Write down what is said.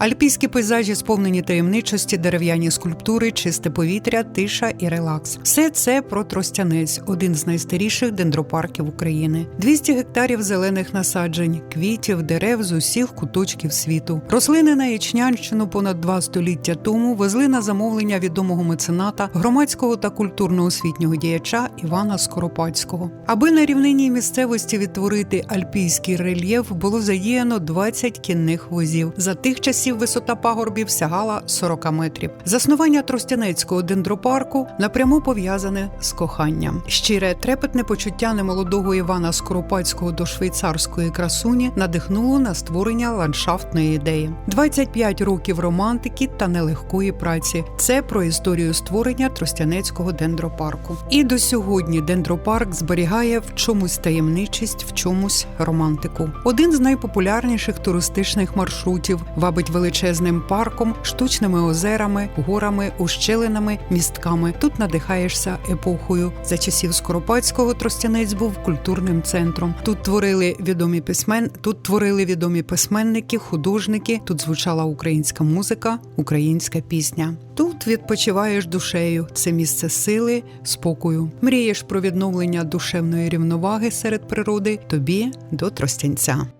Альпійські пейзажі сповнені таємничості, дерев'яні скульптури, чисте повітря, тиша і релакс. Все це про Тростянець, один з найстаріших дендропарків України. 200 гектарів зелених насаджень, квітів, дерев з усіх куточків світу. Рослини на Ячнянщину понад два століття тому везли на замовлення відомого мецената, громадського та культурно-освітнього діяча Івана Скоропадського. Аби на рівнині місцевості відтворити альпійський рельєф, було задіяно 20 кінних возів. За тих часів висота пагорбів сягала 40 метрів. Заснування Тростянецького дендропарку напряму пов'язане з коханням. Щире трепетне почуття немолодого Івана Скоропадського до швейцарської красуні надихнуло на створення ландшафтної ідеї. 25 років романтики та нелегкої праці. Це про історію створення Тростянецького дендропарку. І до сьогодні дендропарк зберігає в чомусь таємничість, в чомусь романтику. Один з найпопулярніших туристичних маршрутів вабить величезним парком, штучними озерами, горами, ущелинами, містками. Тут надихаєшся епохою. За часів Скоропадського Тростянець був культурним центром. Тут творили відомі письмен, тут творили відомі письменники, художники. Тут звучала українська музика, українська пісня. Тут відпочиваєш душею. Це місце сили, спокою. Мрієш про відновлення душевної рівноваги серед природи. Тобі до Тростянця.